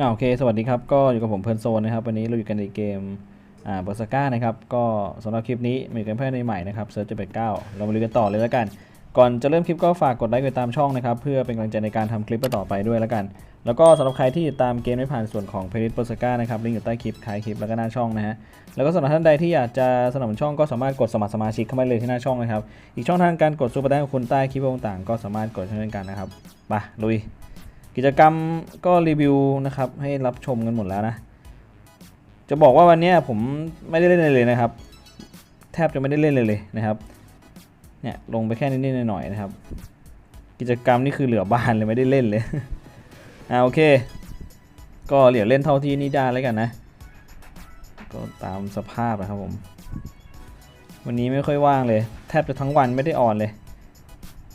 อ่าโอเค สวัสดีครับ ก็อยู่กับผมเพลิร์นโซนนะครับ วันนี้เราอยู่กันในเกม อ่าเบอร์สก้านะครับ ก็สำหรับคลิปนี้มีเกมเพื่อนในใหม่นะครับเซิร์ชจะเป็นเก้าเรามาลุยกันต่อเลยแล้วกัน ก่อนจะเริ่มคลิปก็ฝากกดไลค์กดติดตามช่องนะครับ เพื่อเป็นกำลังใจในการทำคลิปต่อไปด้วยแล้วกัน แล้วก็สำหรับใครที่ติดตามเกมไม่ผ่านส่วนของเพลิร์เบอร์สก้านะครับ ลิงก์อยู่ใต้คลิปท้ายคลิปแล้วก็หน้าช่องนะฮะ แล้วก็สำหรับท่านใดที่อยากจะสนับสนุนช่องก็สามารถกดสมัครสมาชิกเข้ามาเลยที่หน้าช่องนะครับ อีกช่องทางการกดซูเปอร์แตงของคุณใต้คลิปต่างๆก็สามารถกดเช่นกันนะครับไปลุย กิจกรรมก็รีวิวนะครับให้รับชมกันหมดแล้วนะ จะบอกว่าวันนี้ผมไม่ได้เล่นเลยนะครับ แทบจะไม่ได้เล่นเลยเลยนะครับเนี่ยลงไปแค่นิดๆหน่อยๆนะครับ กิจกรรมนี่คือเหลือบานเลยไม่ได้เล่นเลยอ่าโอเค ก็เหลียวเล่นเท่าที่นี่ได้แล้วกันนะ ก็ตามสภาพนะครับผม วันนี้ไม่ค่อยว่างเลย แทบจะทั้งวันไม่ได้ออนเลย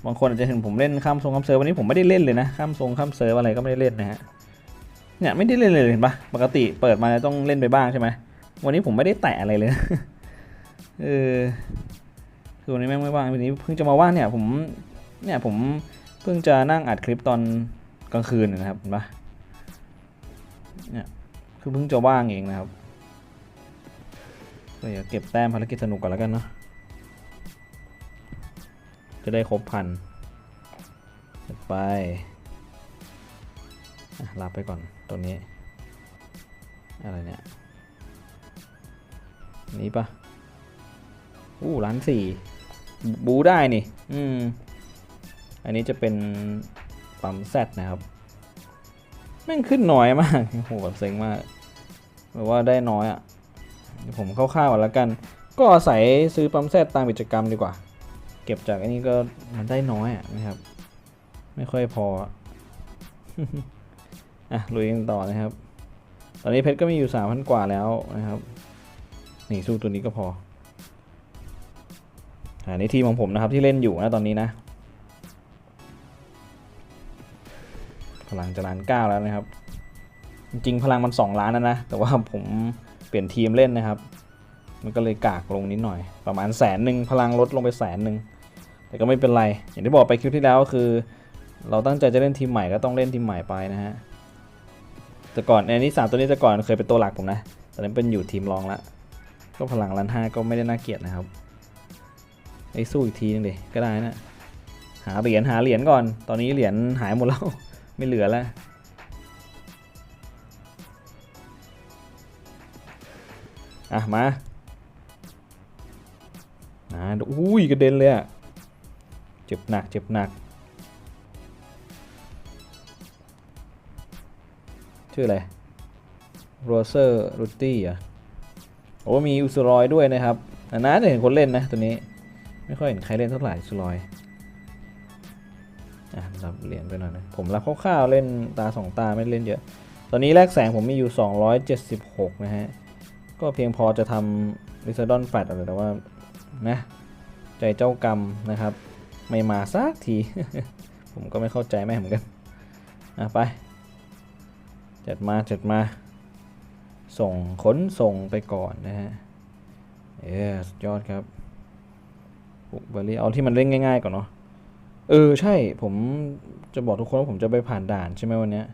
บางคนอาจจะเห็นผมเล่นข้ามทรงข้ามเซิร์ฟวันนี้ผมไม่ได้เล่นเลยนะข้ามทรงข้ามเซิร์ฟอะไรก็ไม่ได้เล่นนะฮะเนี่ยไม่ได้เล่นเลยเห็นปะปกติเปิดมาต้องเล่นไปบ้างใช่ไหมวันนี้ผมไม่ได้แตะอะไรเลยเออคือวันนี้แม่งไม่ว่างวันนี้เพิ่งจะมาว่างเนี่ยผมเนี่ยผมเพิ่งจะนั่งอัดคลิปตอนกลางคืนนะครับเห็นปะเนี่ยคือเพิ่งจะว่างเองนะครับก็อย่าเก็บแต้มภารกิจสนุกก่อนแล้วกันเนาะ จะได้ครบพันไปอะลาไปก่อนตรงนี้ อะไรเนี่ย นี้ปะอู้ล้านสี่บูได้นี่ อืม อันนี้จะเป็นปั๊มแซดนะครับ แม่งขึ้นน้อยมากโหแบบเซ็งมากแบบว่าได้น้อยอะ่ะผมเข้าวๆก่อนแล้วกัน ก็อาศัยซื้อปั๊มแซดตามกิจกรรมดีกว่า เก็บจากอันนี้ก็มันได้น้อยอะนะครับ ไม่ค่อยพอ อะลุยกันต่อนะครับ ตอนนี้เพชรก็มีอยู่สามพันกว่าแล้วนะครับ นี่สู้ตัวนี้ก็พออันนี้ทีมของผมนะครับที่เล่นอยู่นะตอนนี้นะพลังจะล้านเก้าแล้วนะครับ จริงๆพลังมันสองล้านแล้วนะ แต่ว่าผมเปลี่ยนทีมเล่นนะครับ มันก็เลยกากลงนิดหน่อย ประมาณแสนหนึ่งพลังลดลงไปแสนหนึ่ง แต่ก็ไม่เป็นไร อย่างที่บอกไปคลิปที่แล้วก็คือ เราตั้งใจจะเล่นทีมใหม่ก็ต้องเล่นทีมใหม่ไปนะฮะ แต่ก่อนในนี้สามตัวนี้แต่ก่อนเคยเป็นตัวหลักผมนะ ตอนนี้เป็นอยู่ทีมรองละ ก็พลังล้านห้าก็ไม่ได้น่าเกลียดนะครับไอ้สู้อีกทีนึงดิก็ได้นะ หาเหรียญหาเหรียญก่อน ตอนนี้เหรียญหายหมดแล้ว ไม่เหลือแล้วอะมาอ่าอุ้ยกระเด็นเลยอะ เจ็บหนัก เจ็บหนัก ชื่ออะไร โรเซอร์รูตี้อะโอ้มีอุสรอยด้วยนะครับนานๆจะเห็นคนเล่นนะตัวนี้ ไม่ค่อยเห็นใครเล่นเท่าไหร่อุสรอยอะรับเหรียญไปหน่อยนะ ผมรับคร่าวๆเล่นตาสองตาไม่เล่นเยอะ ตอนนี้แลกแสงผมมีอยู่ 276 นะฮะ ก็เพียงพอจะทำ r ิซ d ดอนแฟตอะไรแต่ว่านะ ใจเจ้ากรรมนะครับ ไม่มาสักที ผมก็ไม่เข้าใจแม่เหมือนกัน อะไป จัดมาจัดมา ส่งขนส่งไปก่อนนะฮะ เออสุดยอดครับปุกเบอร์รี่เอาที่มันเล่นง่าย ๆ ก่อนเนาะ เออใช่ ผมจะบอกทุกคนว่าผมจะไปผ่านด่านใช่ไหมวันเนี้ย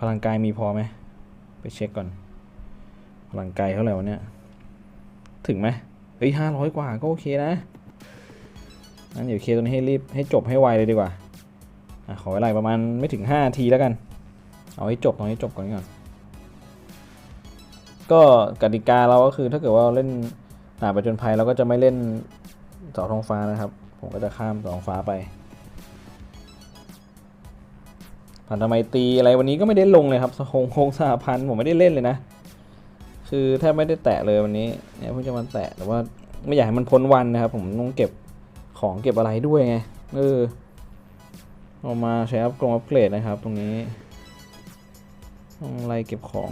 พลังกายมีพอไหม ไปเช็คก่อน พลังกายเท่าไหร่วันเนี้ย ถึงไหมเฮ้ยห้าร้อยกว่าก็โอเคนะ งั้นเดี๋ยวเคตัวนี้ให้รีบให้จบให้ไวเลยดีกว่าอขอเวลาประมาณไม่ถึง5ทีแล้วกัน เอาให้จบตรงนี้จบก่อนก่อน ก็กติกาเราก็คือถ้าเกิดว่าเล่นหนาประจนภัยเราก็จะไม่เล่นเสาทองฟ้านะครับ ผมก็จะข้ามเสาทองฟ้าไปพันธไมตรีอะไรวันนี้ก็ไม่ได้ลงเลยครับโคงโคงสหพันธ์ผมไม่ได้เล่นเลยนะ คือแทบไม่ได้แตะเลยวันนี้เนี่ยเพิ่งจะมาแตะแต่ว่าไม่อยากให้มันพ้นวันนะครับ ผมต้องเก็บ ของเก็บอะไรด้วยไง เออเอามาใช้อัพกรงอัพเกรดนะครับ ตรงนี้ต้องไล่เก็บของ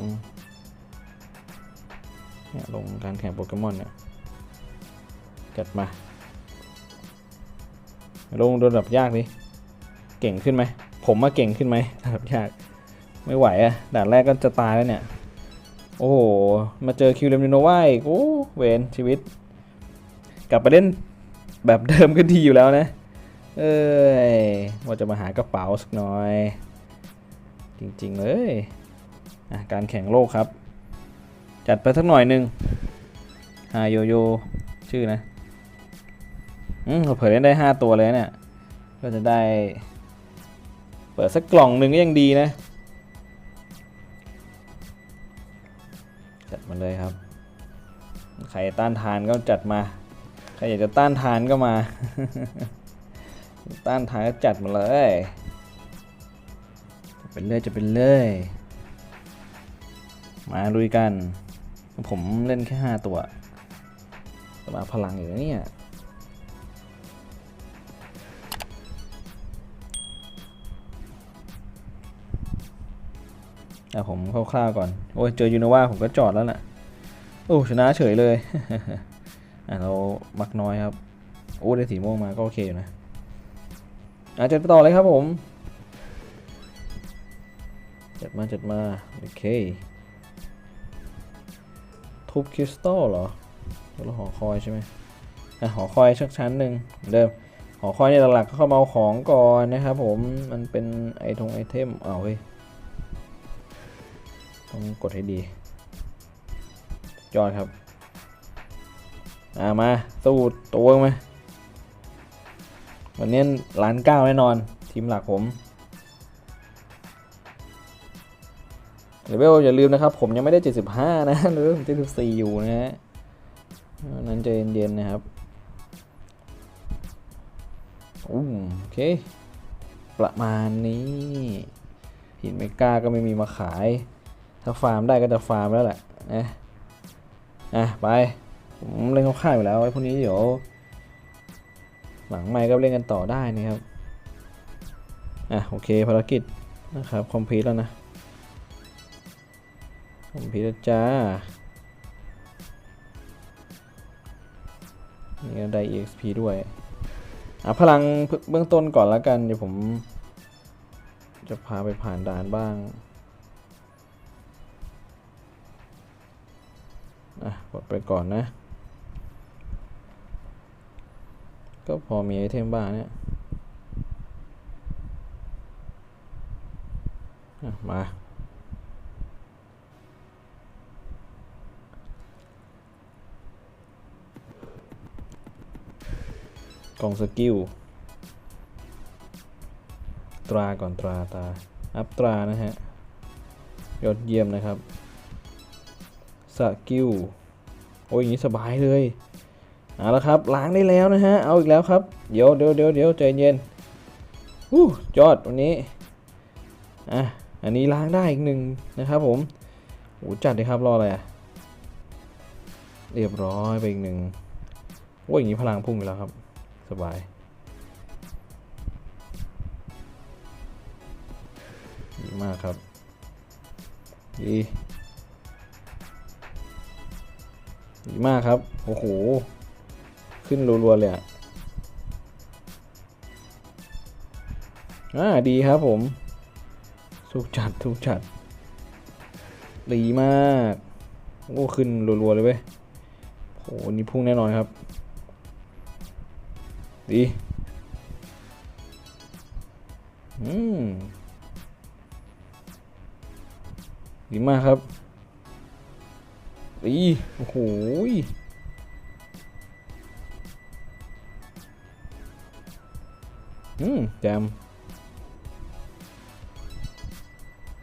เนี่ยลงการแข่งโปเกมอนเนี่ยจัดมา ลงระดับยากดิเก่งขึ้นไหม ผมมาเก่งขึ้นไหมระดับยาก ไม่ไหวอะด่านแรกก็จะตายแล้วเนี่ย โอ้โห มาเจอคิวเลมิโนวาอีกโอ้เวนชีวิต กลับไปเล่น แบบเดิมก็ดีอยู่แล้วนะ เอ้ยว่าจะมาหากระเป๋าสักหน่อย จริงๆเลยอะการแข่งโลกครับ จัดไปสักหน่อยหนึ่งฮาโยโยชื่อนะ อืมเผยเล่นได้ 5 ตัวเลยเนี่ย ก็จะได้ เปิดสักกล่องหนึ่งก็ยังดีนะ จัดมาเลยครับ ใครต้านทานก็จัดมา ครอยากจะต้านทานก็มา ต้านทานก็จัดมาเลย จะเป็นเลยจะเป็นเลย มาลุยกัน ผมเล่นแค่ 5 ตัวแต่มาพลังอยู่นะเนี่ยอะผมคร่าวๆก่อน โอ้ยเจอยูโนวาผมก็จอดแล้วแหละโอ้ชนะเฉยเลย อะเรามักน้อยครับโอ้ได้สีม่วงมาก็โอเคอยู่นะอะจัดต่อเลยครับผม จัดมาจัดมา โอเค ทุบคริสตัลเหรอแล้วหอคอยใช่ไหมอะหอคอยชักชั้นหนึ่งเดิมหอคอยเนี่ยหลักๆก็เข้ามาเอาของก่อนนะครับผมมันเป็นไอทงไอเทมอ้าวเฮ้ยต้องกดให้ดียอดครับ อ่ามา สู้ตัวไหมวันนี้ล้านเก้าแน่นอน ทีมหลักผมเลเวลอย่าลืมนะครับ ผมยังไม่ได้ 75 นะเลเวลผม74อยู่นะฮะเพราะฉะนั้นใจเย็นๆนะครับอู้โอเค ประมาณนี้ หินไม่กล้าก็ไม่มีมาขาย ถ้าฟาร์มได้ก็จะฟาร์มแล้วแหละนะอะ ไป ผมเล่นเข้าวๆอยู่แล้วไอ้พวกนี้เดี๋ยวหลังไม่ก็เล่นกันต่อได้นะครับ อะโอเคภารกิจนะครับคอมพลีทแล้วนะคอมพลีทแล้วจ้านี่ได้ EXP ด้วย อะพลังเบื้องต้นก่อนแล้วกัน เดี๋ยวผม จะพาไปผ่านด่านบ้าง อะกดไปก่อนนะ ก็พอมีไอเทมบ้างเนี่ยมา กล่องสกิล ตราก่อนตราตา อัพตรานะฮะ ยอดเยี่ยมนะครับ สกิล โอ้ยอย่างนี้สบายเลย เอาละครับล้างได้แล้วนะฮะเอาอีกแล้วครับเดี๋ยวเดี๋ยวเดี๋ยวเดี๋ยวใจเย็นฮู้ยอดวันนี้อะอันนี้ล้างได้อีกหนึ่งนะครับผมโอ้จัดเลยครับรออะไรอะเรียบร้อยไปอีกหนึ่งโอ้อย่างนี้พลังพุ่งไปแล้วครับสบายดีมากครับดีดีมากครับ โอ้โห ขึ้นรัวๆเลยอะอ่าดีครับผมสุกจัดสุกจัดดีมากโอ้ขึ้นรัวๆเลยเว้ยโหนี่พุ่งแน่นอนครับ ดีอืมดีมากครับดีโอ้โห อืมแจม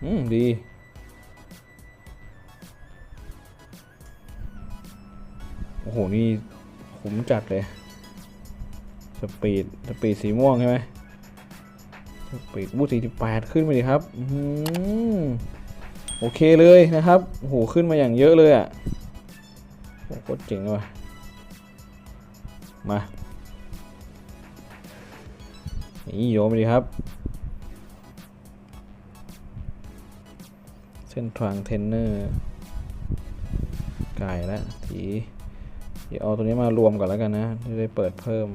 อืม ดี โอ้โห นี่ขุมจัดเลย สปีด สปีดสีม่วงใช่ไหมสปีดบูสี่สิบแปดขึ้นไปดิครับ อือหือโอเคเลยนะครับ โอ้โห ขึ้นมาอย่างเยอะเลยอะ่ะโคตรเจ๋งเลยว่ะ นี่โยมดีครับ เส้นทางเทนเนอร์ไก่แล้วทีเดี๋ยวเอาตัวนี้มารวมก่อนแล้วกันนะจะได้เปิดเพิ่ม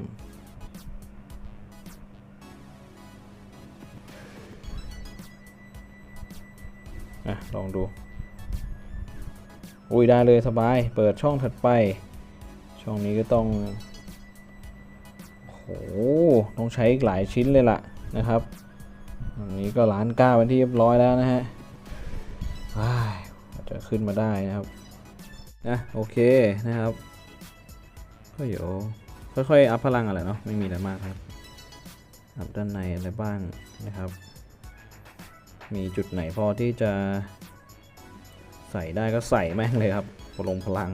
อะลองดู อุ้ยได้เลยสบาย เปิดช่องถัดไป ช่องนี้ก็ต้อง หต้องใช้อีกหลายชิ้นเลยล่ะนะครับอันนี้ก็ล้านเก้าเป็นที่เรียบร้อยแล้วนะฮะว้ายอาจจะขึ้นมาได้นะครับนะโอเคนะครับก็เดี๋ยวค่อยๆอัพพลังอะไรเนาะไม่มีอะไรมากครับอัพด้านในอะไรบ้างนะครับ มีจุดไหนพอที่จะใส่ได้ก็ใส่แม่งเลยครับพลงพลัง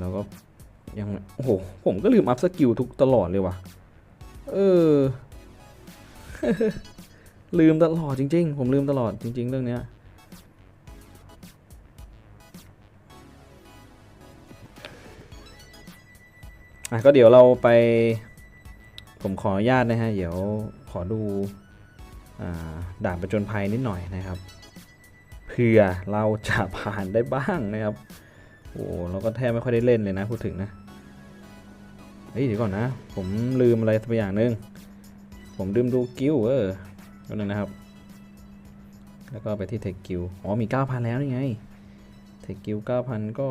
แล้วก็ ยังโอ้โห ผมก็ลืมอัพสกิลทุกตลอดเลยว่ะ เออ ลืมตลอดจริง ๆ ผมลืมตลอดจริง ๆ เรื่องเนี้ยอะก็เดี๋ยวเราไป ผมขออนุญาตนะฮะ เดี๋ยวขอดูอด่านประจนภัยนิดหน่อยนะครับ เพื่อเราจะผ่านได้บ้างนะครับ โอ้เราก็แทบไม่ค่อยได้เล่นเลยนะพูดถึงนะ เฮ้ยเดี๋ยวก่อนนะ ผมลืมอะไรสักอย่างหนึง ผมลืมดูกิลเออนั่นนะครับ แล้วก็ไปที่เทคกิลอ๋อมี 9,000 แล้วนี่ไง เทคกิล9,000 ก็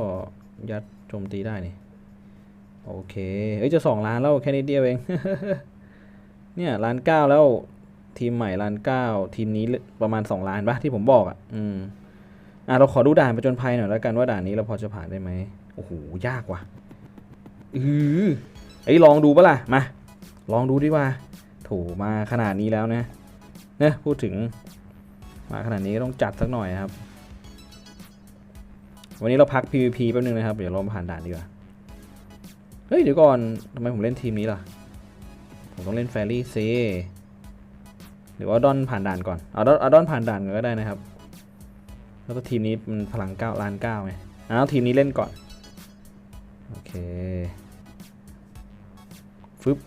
ยัดโจมตีได้นี่ โอเค เอ้ยจะ 2 ล้านแล้วแค่นิดเดียวเอง เนี่ยล้านเก้าแล้วทีมใหม่ล้านเก้าทีมนี้ประมาณ 2 ล้านปะที่ผมบอกอะ อืมอะเราขอดูด่านประจนภัยหน่อยแล้วกันว่าด่านนี้เราพอจะผ่านได้ไหมโอ้โหยากว่ะอือ เอ้ยลองดูปะล่ะ มา ลองดูดีกว่าโถูมาขนาดนี้แล้วนะเนี่ยพูดถึงมาขนาดนี้ก็ต้องจัดสักหน่อยครับ วันนี้เราพัก PVP แป๊บนึงนะครับ เดี๋ยวเราผ่านด่านดีกว่า เฮ้ย เดี๋ยวก่อนทำไมผมเล่นทีมนี้ล่ะ ผมต้องเล่นแฟรี่เซหรือว่าดอนผ่านด่านก่อน เอาดอนเอาดอนผ่านด่านก่อนก็ได้นะครับ แล้วก็ทีมนี้มันพลังเก้าล้านเก้าไงเอาทีมนี้เล่นก่อน โอเค ฟึบ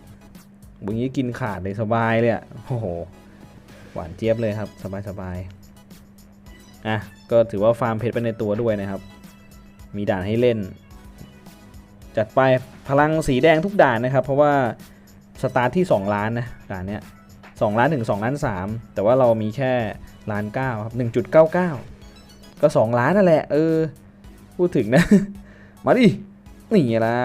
บุญนี้กินขาดเลยสบายเลยอะโอ้โห หวานเจี๊ยบเลยครับ สบายสบายอะ ก็ถือว่าฟาร์มเพชรไปในตัวด้วยนะครับ มีด่านให้เล่น จัดไปพลังสีแดงทุกด่านนะครับ เพราะว่าสตาร์ทที่ 2 ล้านนะด่านเนี้ย2ล้านถึง2ล้าน3แต่ว่าเรามีแค่ล้าน9ครับ1.99ก็2ล้านนั่นแหละ เออ พูดถึงนะ มาดินี่ไงล่ะ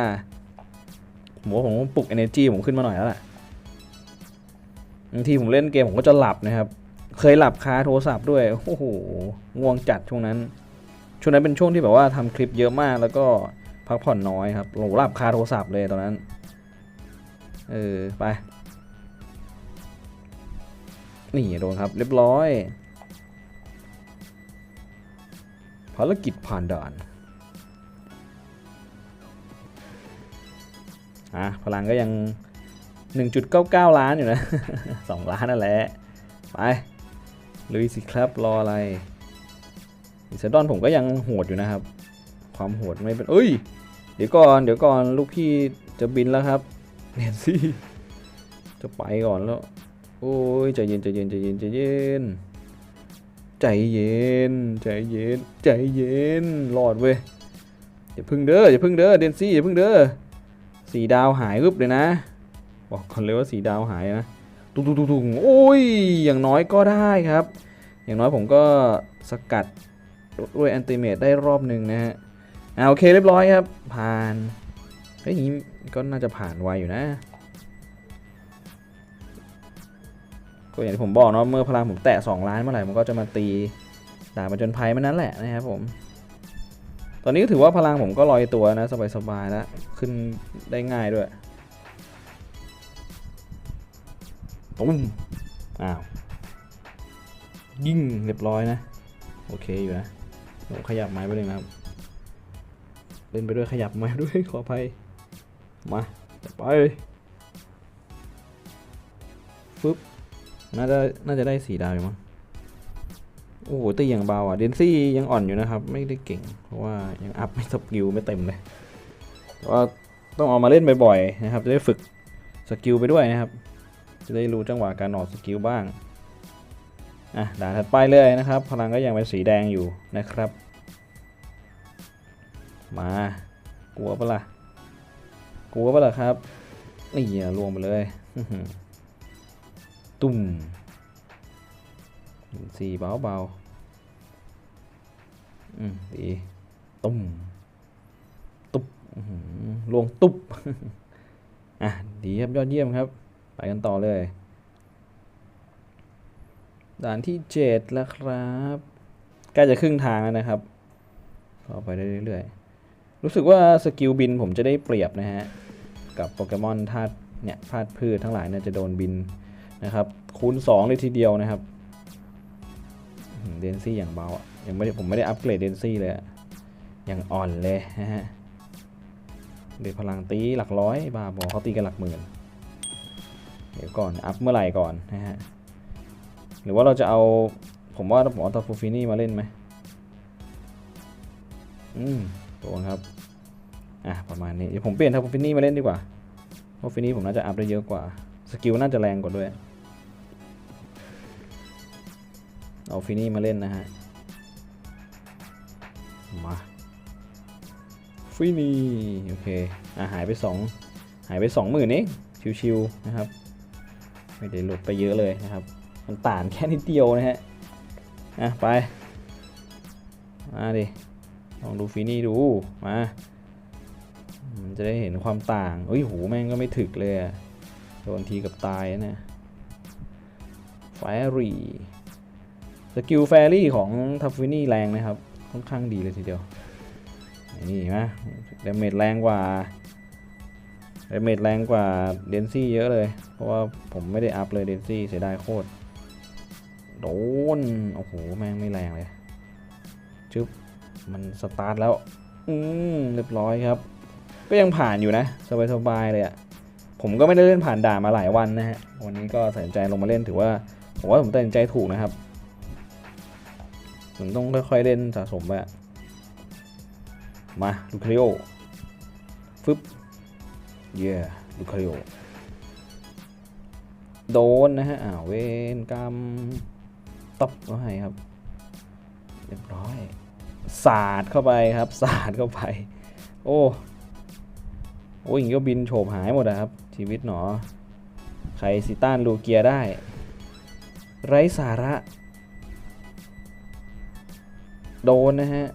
ผมว่าผมปลุก energy ผมขึ้นมาหน่อยแล้วล่ะบางทีผมเล่นเกมผมก็จะหลับนะครับ เคยหลับคาโทรศัพท์ด้วย โอ้โห ง่วงจัดช่วงนั้น ช่วงนั้นเป็นช่วงที่แบบว่าทำคลิปเยอะมากแล้วก็พักผ่อนน้อยครับโหหลับคาโทรศัพท์เลยตอนนั้น เออ ไป นี่โดนครับ เรียบร้อย ภารกิจผ่านด่าน อะพลังก็ยัง 1.99 ล้านอยู่นะ 2 ล้านนั่นแหละ ไปลุยสิครับรออะไรอิซดอนผมก็ยังโหดอยู่นะครับ ความโหดไม่เป็นเอ้ย เดี๋ยวก่อน เดี๋ยวก่อนลูกพี่จะบินแล้วครับเนนซี่จะไปก่อนแล้ว โอ้ยใจเย็นใจเย็นใจเย็นใจเย็นใจเย็นใจเย็นใจเย็นรอดเว้ยอย่าพึ่งเด้ออย่าพึ่งเด้อเดนซี่อย่าพึ่งเด้อ สีดาวหายรึบเลยนะ บอกก่อนเลยว่าสีดาวหายนะตุ้งตุ้งตุ้งตุ้งโอ้ย อย่างน้อยก็ได้ครับ อย่างน้อยผมก็สกัดด้วยแอนติเมตได้รอบหนึ่งนะฮะอ่าโอเคเรียบร้อยครับ ผ่านเฮ้ยนี้ก็น่าจะผ่านไวอยู่นะ ก็อย่างที่ผมบอกเนาะเมื่อพลังผมแตะ2ล้านเมื่อไหร่มันก็จะมาตีด่ามาจนภัยมันนั้นแหละนะครับผม ตอนนี้ก็ถือว่าพลังผมก็ลอยตัวนะ สบายๆแล้วขึ้นได้ง่ายด้วยตุ้มอ้าว ยิ่งเรียบร้อยนะ โอเคอยู่นะผมขยับไม้ไปเลยนะครับเล่นไปด้วยขยับไม้ด้วยขออภัย มาไปฟึบน่าจะน่าจะได้สีดาวอยู่มั้ง โอ้โหตีอย่างเบาอะเดนซี่ยังอ่อนอยู่นะครับ ไม่ได้เก่ง เพราะว่ายังอัพไม่สกิลไม่เต็มเลยแต่ว่าต้องเอามาเล่นบ่อยๆนะครับ จะได้ฝึกสกิลไปด้วยนะครับ จะได้รู้จังหวะการออกสกิลบ้างอะด่านถัดไปเลยนะครับ พลังก็ยังเป็นสีแดงอยู่นะครับ มากลัวปะล่ะกลัวปะล่ะครับนี่อะลวงไปเลย ตุ่ม สีเบาเบาอืมดีตุ่มตุบหลวงตุบอะดีครับยอดเยี่ยมครับ ไปกันต่อเลย ด่านที่เจ็ดแล้วครับใกล้จะครึ่งทางแล้วนะครับก็ไปเรื่อยๆ รู้สึกว่าสกิลบินผมจะได้เปรียบนะฮะ กับโปเกมอนธาตุเนี่ยธาตุพืชทั้งหลายเนี่ยจะโดนบินนะครับ คูณ2เลยทีเดียวนะครับ เดนซี่อย่างเบาอะยังไม่ได้ผมไม่ได้อัปเกรดเดนซี่เลยอะยังอ่อนเลยนะฮะเด็กพลังตีหลักร้อยบาบอเขาตีกันหลักหมื่นเดี๋ยวก่อนอัพเมื่อไหร่ก่อนนะฮะหรือว่าเราจะเอาผมว่าผมเอาตาฟูฟินี่มาเล่นไหมอืมตัวครับอะประมาณนี้เดี๋ยวผมเปลี่ยนทาฟูฟินี่มาเล่นดีกว่าเพราะฟินี่ผมน่าจะอัพได้เยอะกว่าสกิลน่าจะแรงกว่าด้วย เอาฟินี่มาเล่นนะฮะ มาฟินี่โอเคอะหายไปสองหายไปสองหมื่นเองชิวๆนะครับ ไม่ได้หลุดไปเยอะเลยนะครับ มันต่างแค่นิดเดียวนะฮะ อะ ไป มาดิ ลองดูฟินี่ดู มา มันจะได้เห็นความต่างเฮ้ยโหแม่งก็ไม่ถึกเลยอะโดนทีกับตายนะเนี่ยไฟรี สกิลแฟรี่ของทัฟฟินี่แรงนะครับ ค่อนข้างดีเลยทีเดียว นี่นะดเมจแรงกว่าเดเมจแรงกว่าเดนซี่เยอะเลย เพราะว่าผมไม่ได้อัพเลยเดนซี่เสียดายโคตร โดน โอ้โห แม่งไม่แรงเลยจึ๊บมันสตาร์ทแล้ว อืมเรียบร้อยครับ ก็ยังผ่านอยู่นะ สบายๆเลยอะ่ะ ผมก็ไม่ได้เล่นผ่านด่านมาหลายวันนะฮะ วันนี้ก็ตัดสินใจลงมาเล่นถือว่า ผมว่าผมตัดสินใจถูกนะครับ ผมต้องค่อยๆเล่นสะสมไปมาลูคาริโอฟึบเย่ลูคาริโอโดนนะฮะอ้าเวนกรรมตบก็ให้ครับ เรียบร้อย สาดเข้าไปครับ สาดเข้าไป โอ้โอ้ยอย่างก็บินโฉบหายหมดอะครับ ชีวิตหนอ ใครสิต้านลูเกียได้ ไร้สาระ โดนนะฮะ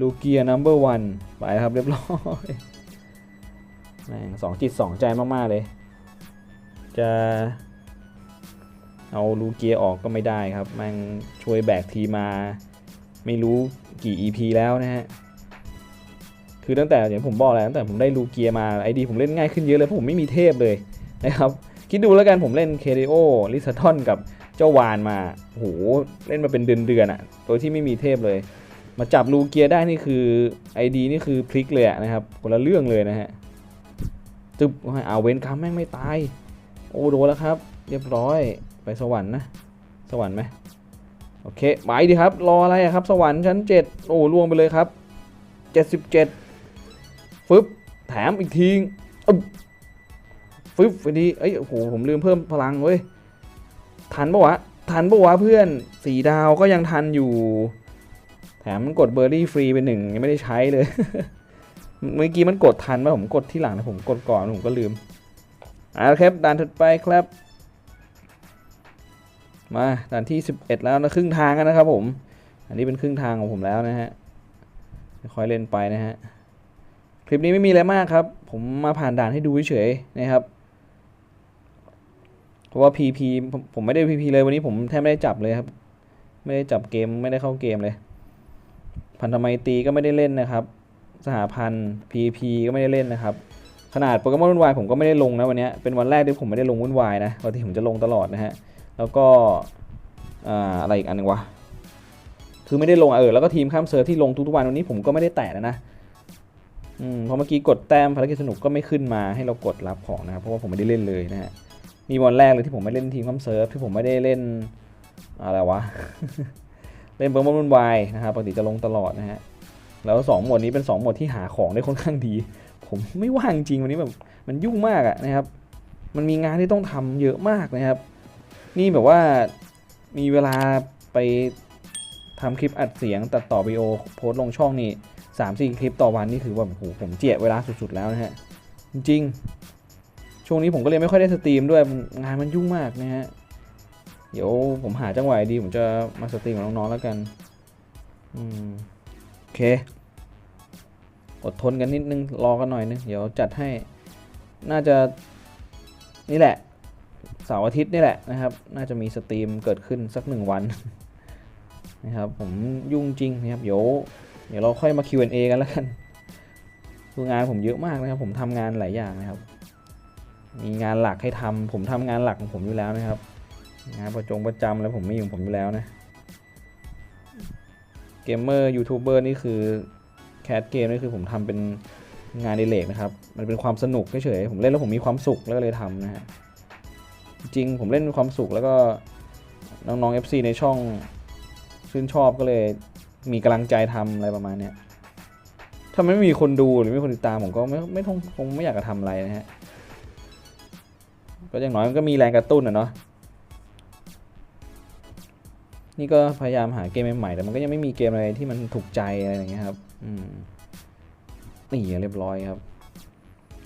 ลูเกียนัมเบอร์วันไปครับเรียบร้อยแม่งสองจิตสองใจมาก ๆ เลย จะเอาลูเกียออกก็ไม่ได้ครับ แม่งช่วยแบกทีมา ไม่รู้กี่ EP แล้วนะฮะ คือตั้งแต่อย่างผมบอกแล้วตั้งแต่ผมได้ลูเกียมาไอดีผมเล่นง่ายขึ้นเยอะเลยเพราะผมไม่มีเทพเลยนะครับ คิดดูแล้วกันผมเล่นเคเดโอลิซาทอนกับ เจ้าวานมาโหเล่นมาเป็นเดือนๆอะ่ะโดยที่ไม่มีเทพเลย มาจับลูเกียได้นี่คือไอดีนี่คือพลิกเลยะนะครับคนละเรื่องเลยนะฮะจึบเอาเวนคัมแม่งไม่ตาย โอ้โดนแล้วครับ เรียบร้อยไปสวรรค์นะ สวรรค์ไหมโอเคไปดีครับ รออะไรครับ สวรรค์ชั้น 7 โอ้ล่วงไปเลยครับ 77ฟึบแถมอีกทีอึ๊บฟึบไปดีเอ้ยโอ้โหผมลืมเพิ่มพลังเว้ย ทันปะวะ ทันปะวะเพื่อนสีดาวก็ยังทันอยู่ แถมมันกดเบอร์รี่ฟรีไปหนึ่งยังไม่ได้ใช้เลย เมื่อกี้มันกดทันป่ะผมกดที่หลังนะผมกดก่อนผมก็ลืมอ่าครับด่านถัดไปครับ มาด่านที่ 11 แล้วนะครึ่งทางแล้วนะครับผม อันนี้เป็นครึ่งทางของผมแล้วนะฮะค่อยเล่นไปนะฮะคลิปนี้ไม่มีอะไรมากครับ ผมมาผ่านด่านให้ดูเฉยๆนะครับ เพราะว่า PP ผมผมไม่ได้ PP เลยวันนี้ผมแทบไม่ได้จับเลยครับ ไม่ได้จับเกมไม่ได้เข้าเกมเลย พันธไมตรีก็ไม่ได้เล่นนะครับ สหพันธ์ PP ก็ไม่ได้เล่นนะครับ ขนาดโปเกมอนวุ่นวายผมก็ไม่ได้ลงนะวันนี้เป็นวันแรกที่ผมไม่ได้ลงวุ่นวายนะปกติผมจะลงตลอดนะฮะแล้วก็อ่าอะไรอีกอันหนึงวะคือไม่ได้ลงเออแล้วก็ทีมข้ามเซิร์ฟที่ลงทุกๆวันวันนี้ผมก็ไม่ได้แตะนะนะอืมพอเมื่อกี้กดแต้มภารกิจสนุกก็ไม่ขึ้นมาให้เรากดรับของนะครับเพราะว่าผมไม่ได้เล่นเลยนะฮะ นี่วันแรกเลยที่ผมไม่เล่นทีมข้ามเซิร์ฟที่ผมไม่ได้เล่นอะไรวะ เล่นเบิร์มวุ่นวายนะครับปกติจะลงตลอดนะฮะ แล้วสองหมดนี้เป็นสองหมดที่หาของได้ค่อนข้างดี ผมไม่ว่างจริงวันนี้แบบมันยุ่งมากอะนะครับ มันมีงานที่ต้องทำเยอะมากนะครับ นี่แบบว่ามีเวลาไปทำคลิปอัดเสียงตัดต่อวิดีโอโพสลงช่องนี่สามสี่คลิปต่อวันนี่คือว่าโอ้โหผมเจียเวลาสุดๆแล้วนะฮะจริง ช่วงนี้ผมก็เลยไม่ค่อยได้สตรีมด้วยงานมันยุ่งมากนะฮะ เดี๋ยวผมหาจังหวะดีผมจะมาสตรีมกับน้องๆแล้วกัน อืมโอเค อดทนกันนิดนึงรอกันหน่อยนึง เดี๋ยวจัดให้ น่าจะนี่แหละเสาร์อาทิตย์นี่แหละนะครับ น่าจะมีสตรีมเกิดขึ้นสักหนึ่งวันนะครับผมยุ่งจริงนะครับ เดี๋ยวเดี๋ยวเราค่อยมา Q&A กันแล้วกันคืองานผมเยอะมากนะครับ ผมทำงานหลายอย่างนะครับ มีงานหลักให้ทำผมทำงานหลักของผมอยู่แล้วนะครับงานประจงประจำแล้วผมมีของผมอยู่แล้วนะเกมเมอร์ยูทูบเบอร์นี่คือแคสเกมนี่คือผมทำเป็นงานดิเลกนะครับ มันเป็นความสนุกเฉยๆผมเล่นแล้วผมมีความสุขแล้วก็เลยทำนะฮะจริงผมเล่นมีความสุขแล้วก็น้องๆ FC ในช่องชื่นชอบก็เลยมีกำลังใจทำอะไรประมาณเนี้ยถ้าไม่มีคนดูหรือไม่มีคนติดตามผมก็ไม่ไม่คงคงไม่อยากจะทำอะไรนะฮะ ก็อย่างน้อยมันก็มีแรงกระตุ้นอะเนาะนี่ก็พยายามหาเกมใหม่ๆแต่มันก็ยังไม่มีเกมอะไรที่มันถูกใจอะไรอย่างเงี้ยครับอืมนี่เรียบร้อยครับ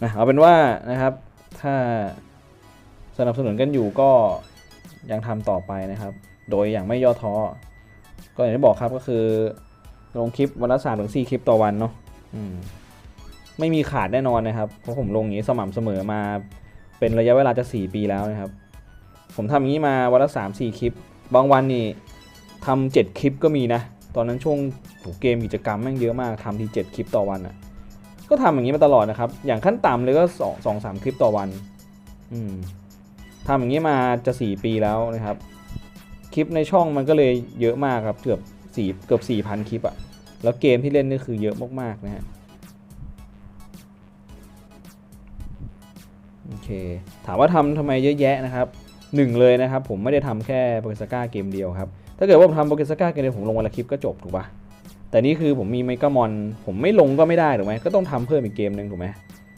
นะเอาเป็นว่านะครับ ถ้าสนับสนุนกันอยู่ก็ยังทำต่อไปนะครับ โดยอย่างไม่ย่อท้อก็อย่างที่บอกครับก็คือลงคลิปวันละสามถึงสี่คลิปต่อวันเนาะอืมไม่มีขาดแน่นอนนะครับเพราะผมลงอย่างนี้สม่ำเสมอมา เป็นระยะเวลาจะ 4 ปีแล้วนะครับ ผมทำอย่างนี้มาวันละ 3 4 คลิป บางวันนี่ทำ7คลิปก็มีนะ ตอนนั้นช่วงเกมกิจกรรมแม่งเยอะมากทำที7คลิปต่อวันอะ่ะก็ทำอย่างนี้มาตลอดนะครับ อย่างขั้นต่ำเลยก็2 2 3 คลิปต่อวันอืมทำอย่างนี้มาจะ 4 ปีแล้วนะครับ คลิปในช่องมันก็เลยเยอะมากครับเกือบ4เกือบ4,000 คลิปอะแล้วเกมที่เล่นนี่คือเยอะมากๆนะฮะ โอเค ถามว่าทำทำไมเยอะแยะนะครับหนึ่งเลยนะครับ ผมไม่ได้ทำแค่โปเกสก้าเกมเดียวครับ ถ้าเกิดว่าผมทำโปเกสก้าเกมเดียวผมลงวันละคลิปก็จบถูกปะแต่นี่คือผมมีไมกามอนผมไม่ลงก็ไม่ได้ถูกไหมก็ต้องทำเพิ่มอีกเกมหนึ่งถูกไหม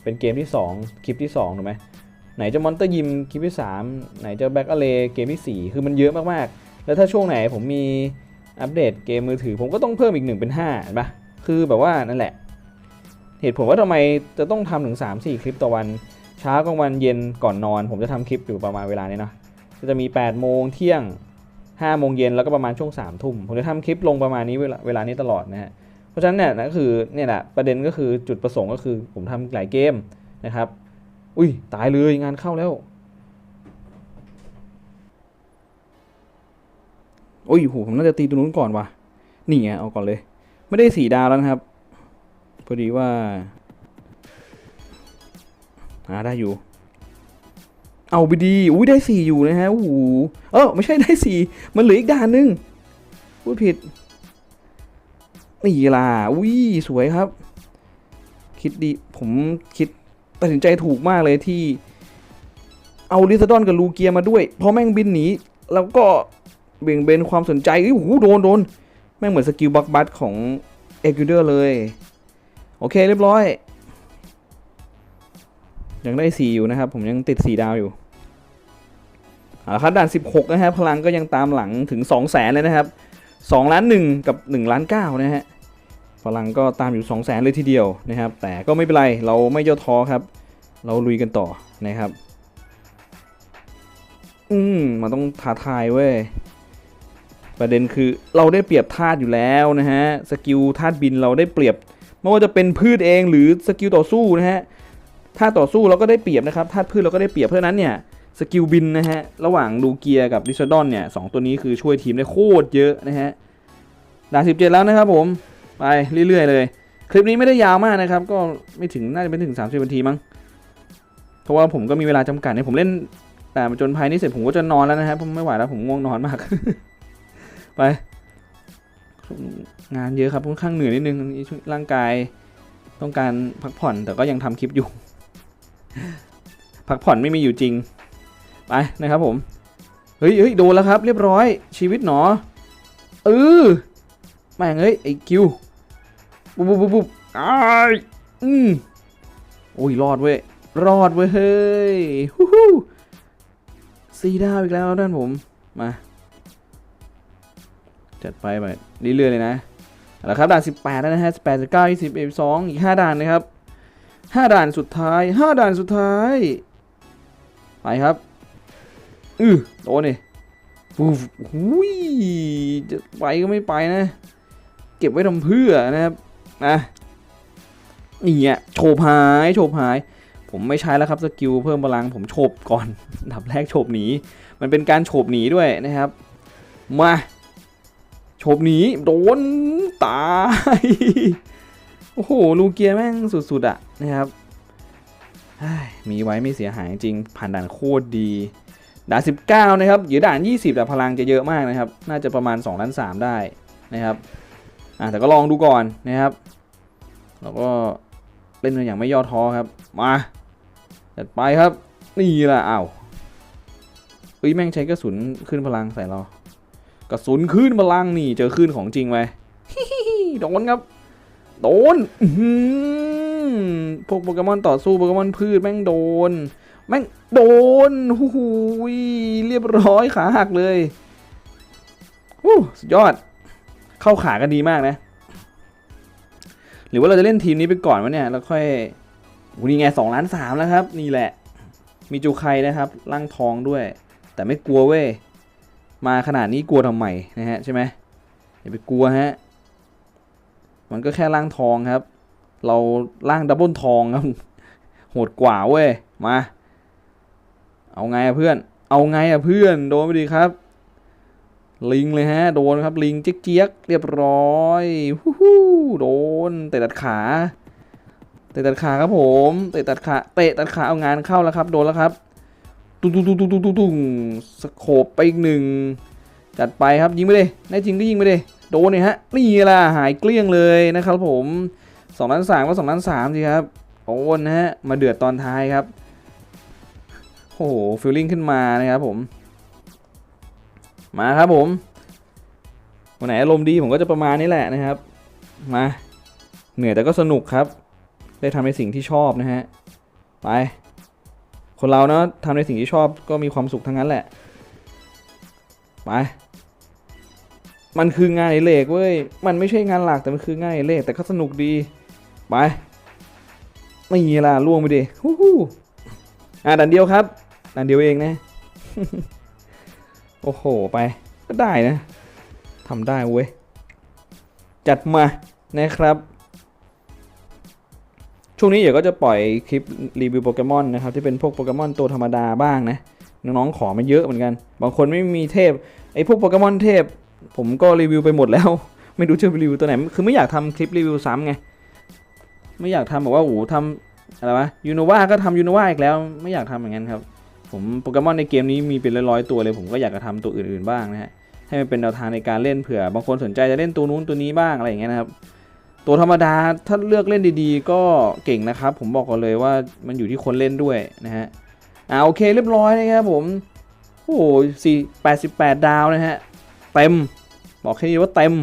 เป็นเกมที่ 2 คลิปที่2ถูกไหมไหนจะมอนเตอร์ยิมคลิปที่ 3 ไหนจะแบ็กอเลเกมที่ 4 คือมันเยอะมากๆ แล้วถ้าช่วงไหนผมมีอัปเดตเกมมือถือ ผมก็ต้องเพิ่มอีกหนึ่งเป็น5เห็นปะคือแบบว่านั่นแหละ เหตุผลว่าทำไมจะต้องทำถึง 3-4 คลิปต่อวัน ช้ากลางวันเย็นก่อนนอน ผมจะทำคลิปอยู่ประมาณเวลานี้เนาะก็จะมี8โมงเที่ยง5โมงเย็นแล้วก็ประมาณช่วง3ทุ่มผมจะทำคลิปลงประมาณนี้เวลาเวลานี้ตลอดนะฮะเพราะฉะนั้นเนี่ยนะคือเนี่ยแหละประเด็นก็คือจุดประสงค์ก็คือผมทำหลายเกมนะครับ อุ้ยตายเลยงานเข้าแล้วโอ้ยโหผมน่าจะตีตัวนู้นก่อนว่ะนี่ไงเอาก่อนเลย ไม่ได้สีดาวแล้วนะครับพอดีว่า หาได้อยู่ เอาไปดี อุ้ยได้สี่อยู่นะฮะโอ้โหเออไม่ใช่ได้สี่มันเหลืออีกด่านหนึงพูดผิดนี่ล่ะอุ้ยสวยครับ คิดดีผมคิดตัดสินใจถูกมากเลยที่ เอาลิซาดอนกับลูเกียมาด้วยพอแม่งบินหนีแล้วก็เบี่ยงเบนความสนใจอ้ยโอ้โหโดนโดนแม่งเหมือนสกิลบักบัตของเอกิเดอร์เลย โอเคเรียบร้อย ยังได้สีอยู่นะครับ ผมยังติดสีดาวอยู่เอาละครับด่าน 16 นะครับ พลังก็ยังตามหลังถึง 2 0 0แสนเลยนะครับ2ล้าน1กับ1ล้าน9นะฮะพลังก็ตามอยู่ 2 0 0แสนเลยทีเดียวนะครับ แต่ก็ไม่เป็นไรเราไม่ย่อท้อครับ เราลุยกันต่อนะครับ อืมมันต้องท้าทายเว้ยประเด็นคือเราได้เปรียบธาตุอยู่แล้วนะฮะสกิลธาตุบินเราได้เปรียบไม่ว่าจะเป็นพืชเองหรือสกิลต่อสู้นะฮะ ถ้าต่อสู้เราก็ได้เปรียบนะครับธาตุพืชเราก็ได้เปรียบเพราะนั้นเนี่ยสกิลบินนะฮะระหว่างลูเกียกับดิชดอนเนี่ยสองตัวนี้คือช่วยทีมได้โคตรเยอะนะฮะด่านสิบเจ็ดแล้วนะครับผมไปเรื่อยๆเลย คลิปนี้ไม่ได้ยาวมากนะครับ ก็ไม่ถึงน่าจะไม่ถึง 30นาทีมั้งเพราะว่าผมก็มีเวลาจำกัดเนี่ยผมเล่นแต่จนภายนี้เสร็จผมก็จะนอนแล้วนะครับผมไม่ไหวแล้วผมง่วงนอนมาก ไป งานเยอะครับค่อนข้างเหนื่อยนิดนึงร่างกายต้องการพักผ่อนแต่ก็ยังทำคลิปอยู่ พักผ่อนไม่มีอยู่จริง ไปนะครับผม เฮ้ยเฮ้ยโดนแล้วครับ เรียบร้อย ชีวิตหนอเออแม่งเอ้ยไอคิวปุ๊บปุ๊บปุ๊บปุ๊บอ้ายอืมโอ้ยรอดเว้ย รอดเว้ยเฮ้ยฮู้ฮู้สีดาวอีกแล้วด้านผม มา จัดไปไปเรื่อยๆเลยนะเอาละครับด่าน 18 แล้วนะฮะ 18 19 20 22 อีก 5 ด่านนะครับ 5ด่านสุดท้าย 5 ด่านสุดท้าย ไปครับอือโดนนี่ฟูหุยจะไปก็ไม่ไปนะ เก็บไว้ทำเพื่อนะครับนะนี่อะโฉบหายโฉบหาย ผมไม่ใช้แล้วครับสกิลเพิ่มพลังผมโฉบก่อนดับแรกโฉบหนี มันเป็นการโฉบหนีด้วยนะครับ มาโฉบหนีโดนตาย โอ้โหลูเกียแม่งสุดๆอะนะครับมีไว้ไม่เสียหายจริง ผ่านด่านโคตรดีด่าน 19 นะครับหรือด่าน 20แต่พลังจะเยอะมากนะครับ น่าจะประมาณ2ล้าน3ได้นะครับอะแต่ก็ลองดูก่อนนะครับ แล้วก็เล่นกันอย่างไม่ย่อท้อครับ มาจัดไปครับ นี่แหละอ้าวเอ้ยแม่งใช้กระสุนขึ้นพลังใส่เรา กระสุนขึ้นพลังนี่เจอขึ้นของจริงไปโดนครับ โดนอือหือพวกโปเกมอนต่อสู้โปเกมอนพืชแม่งโดน แม่งโดนหูหูเรียบร้อยขาหักเลยหู้สุดยอด เข้าขากันดีมากนะ หรือว่าเราจะเล่นทีมนี้ไปก่อนวะเนี่ย แล้วค่อยโอ้นี่ไงสองล้านสามแล้วครับ นี่แหละ มีจูไคนะครับร่างทองด้วย แต่ไม่กลัวเว้ย มาขนาดนี้กลัวทำไมนะฮะใช่ไหมอย่าไปกลัวฮะ มันก็แค่ร่างทองครับ เราร่างดับเบิลทองครับ โหดกว่าเว้ย มา เอาไงอะเพื่อน เอาไงอะเพื่อน โดนไปดีครับ ลิงเลยฮะ โดนครับ ลิงเจี๊ยกเรียบร้อยฮู้ฮู้โดนเตะตัดขาเตะตัดขาครับผมเตะตัดขาเตะตัดขาเอางานเข้าแล้วครับ โดนแล้วครับตุ้งตุ้งตุ้งตุ้งตุ้งตุ้งตุ้งสโคบไปอีกหนึ่งจัดไปครับยิงไปเลยแน่จริงก็ยิงไปเลย โดนเนี่ยฮะนี่ล่ะหายเกลี้ยงเลยนะครับผมสองล้านสามก็สองล้านสามสิครับโอ้นนะฮะมาเดือดตอนท้ายครับโอ้โหฟิลลิ่งขึ้นมานะครับผม มาครับผมวันไหนอารมณ์ดีผมก็จะประมาณนี้แหละนะครับ มาเหนื่อยแต่ก็สนุกครับ ได้ทำในสิ่งที่ชอบนะฮะไป คนเราเนาะทำในสิ่งที่ชอบก็มีความสุขทั้งนั้นแหละ ไป มันคืองานอดิเรกเว้ย มันไม่ใช่งานหลักแต่มันคืองานอดิเรกแต่ก็สนุกดี ไปไม่มีล่ะล่วงไปดิฮู้ฮู้อะดันเดียวครับ ดันเดียวเองนะ โอ้โหไป ก็ได้นะทำได้เว้ย จัดมานะครับช่วงนี้เดี๋ยวก็จะปล่อยคลิปรีวิวโปเกมอนนะครับที่เป็นพวกโปเกมอนตัวธรรมดาบ้างนะน้องๆขอมาเยอะเหมือนกัน บางคนไม่มีเทพไอ้พวกโปเกมอนเทพ ผมก็รีวิวไปหมดแล้ว ไม่รู้จะรีวิวตัวไหน คือไม่อยากทำคลิปรีวิวซ้ำไง ไม่อยากทำแบบว่าโอ้โหทำอะไรวะยูโนวาก็ทำยูโนวาอีกแล้ว ไม่อยากทำอย่างนั้นครับ ผมโปเกมอนในเกมนี้มีเป็นร้อยๆตัวเลย ผมก็อยากจะทำตัวอื่นๆบ้างนะฮะ ให้มันเป็นแนวทางในการเล่นเผื่อ บางคนสนใจจะเล่นตัวนู้นตัวนี้บ้างอะไรอย่างเงี้ยนะครับ ตัวธรรมดาถ้าเลือกเล่นดีๆ ก็เก่งนะครับ ผมบอกก่อนเลยว่ามันอยู่ที่คนเล่นด้วยนะฮะ อ่าโอเคเรียบร้อยนะครับผม โอ้โหสี่แปดสิบแปดดาวนะฮะ เต็ม บอกแค่นี้ว่าเต็ม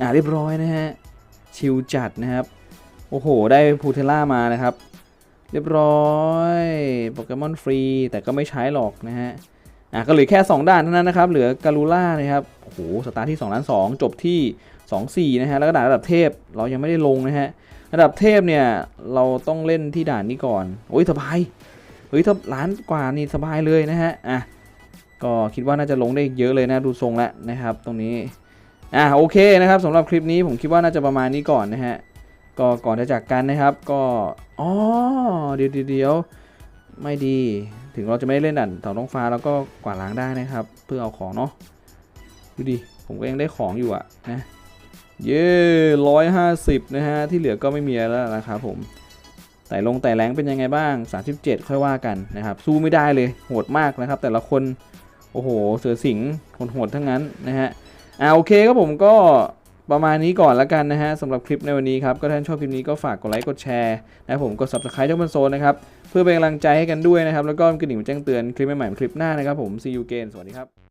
อ่าเรียบร้อยนะฮะ ชิลจัดนะครับ โอ้โห ได้พูเทล่ามานะครับ เรียบร้อยโปเกมอนฟรี แต่ก็ไม่ใช้หรอกนะฮะ อะก็เหลือแค่ 2 ด่านเท่านั้นนะครับ เหลือการูล่านะครับ โอ้โห สตาร์ทที่2ล้าน2จบที่ 2 4 นะฮะ แล้วก็ด่านระดับเทพ เรายังไม่ได้ลงนะฮะระดับเทพเนี่ยเราต้องเล่นที่ด่านนี้ก่อน โอ้ยสบาย เฮ้ยถ้าล้านกว่านี่สบายเลยนะฮะ อะ ก็คิดว่าน่าจะลงได้อีกเยอะเลยนะดูทรงแล้วนะครับ ตรงนี้อะโอเคนะครับสำหรับคลิปนี้ผมคิดว่าน่าจะประมาณนี้ก่อนนะฮะก็ก่อนจะจากกันนะครับ ก็อ๋อเดี๋ยวเดี๋ยวไม่ดีถึงเราจะไม่ได้เล่นด่านเต่าท้องฟ้าแล้วก็กวาดล้างได้นะครับ เพื่อเอาของเนาะดูดิผมก็ยังได้ของอยู่อะนะเย้ร้อยห้าสิบนะฮะที่เหลือก็ไม่มีแล้วนะครับผมแต่ลงแต่แรงเป็นยังไงบ้าง 37 ค่อยว่ากันนะครับ สู้ไม่ได้เลยโหดมากนะครับ แต่ละคน โอ้โห เสือสิงโหดๆทั้งนั้นนะฮะอ่าโอเคครับผมก็ประมาณนี้ก่อนละกันนะฮะสำหรับคลิปในวันนี้ครับ ก็ถ้าท่านชอบคลิปนี้ก็ฝากกดไลค์กดแชร์นะครับผมกด subscribe ช่องบันโซนนะครับ เพื่อเป็นกำลังใจให้กันด้วยนะครับ แล้วก็กระดิ่งแจ้งเตือนคลิปใหม่ๆคลิปหน้านะครับผม see you again สวัสดีครับ